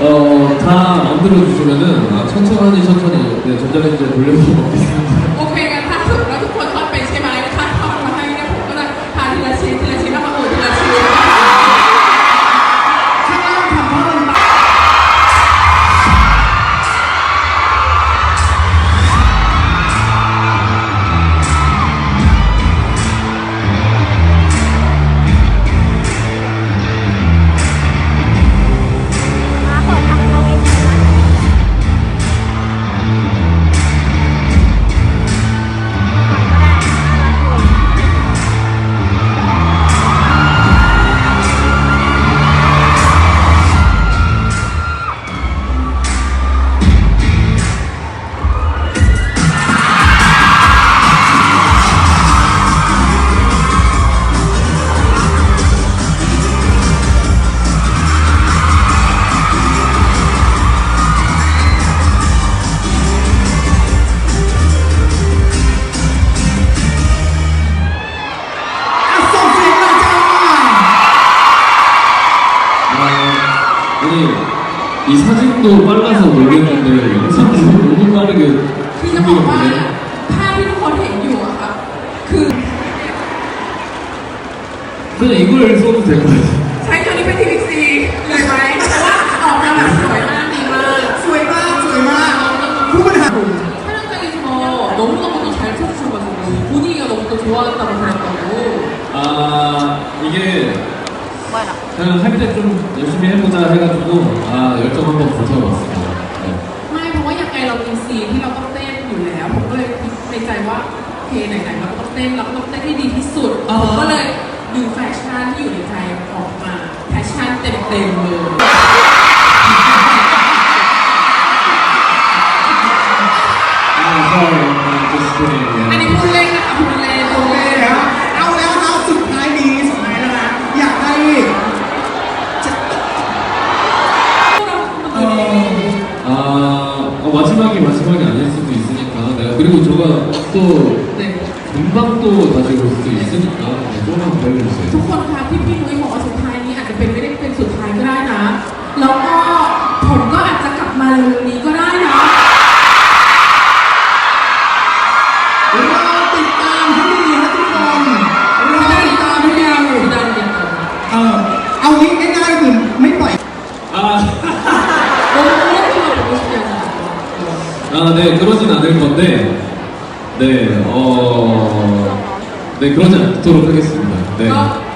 어, 다 만들어 주시면은 아, 천천히 천천히 네, 전자레인지에 돌려서 먹겠습니다. 어, 이 사진도 빨라서 놀랬는데 영상도 너무 빠르게 ที่จะบอกว่า 준비가 되네. ภาพที่ทุกคนเห็นอยู่อะครับคือ 그냥 이걸 써도 될 것 같아요. ใช้ตัวนี้เป็นทีวีซีเลยไหมเพราะว่าออกมาแบบสวยมากดีมาก สวยมากสวยมากผู้บริหาร 촬영장에서 너무너무 또 잘 쳐주셔가지고 분위기가 너무 또 좋아졌다고 그랬다고 아 이게 ว่าหรอ 그냥 할 때 좀 열심히 해보자 해가지고 아 열정 한번 붙여봤습니다. 네. ไม่เพราะว่ายังไงเรามีซีนที่เราต้องเต้นอยู่แล้ว ผมก็เลยคิดในใจว่าโอเคไหนๆเราก็ต้องเต้นเราก็ต้องเต้นให้ดีที่สุด อ่า ผมก็เลยดึงแฟชั่นที่อยู่ในใจออกมาแฟชั่นเต็มๆเลย 아, sorry, I'm just kidding. อันนี้ Yeah. พูดเล่น ่น 아 어, 마지막이 마지막이 아닐 수도 있으니까 내가 그리고 제가 또 เด็ก 금방 또 다시 올 수도 있으니까 네, 조금만 ทุก 기다려주세요. คนคะที่พี่นุ้ยบอกว่าสุดท้ายนี้อาจจะเป็นไม่ได้เป็นสุดท้ายก็ได้นะ แล้วก็ผมก็อาจจะกลับมาเร็วๆนี้ก็ได้นะ รอติดตามให้ดีนะทุกคนรอติดตามให้ดี 기다리겠다. เออเอางี้ง่ายๆคือ 아, 네, 그러진 않을 건데, 네, 어, 네, 그러지 않도록 하겠습니다. 네. 어?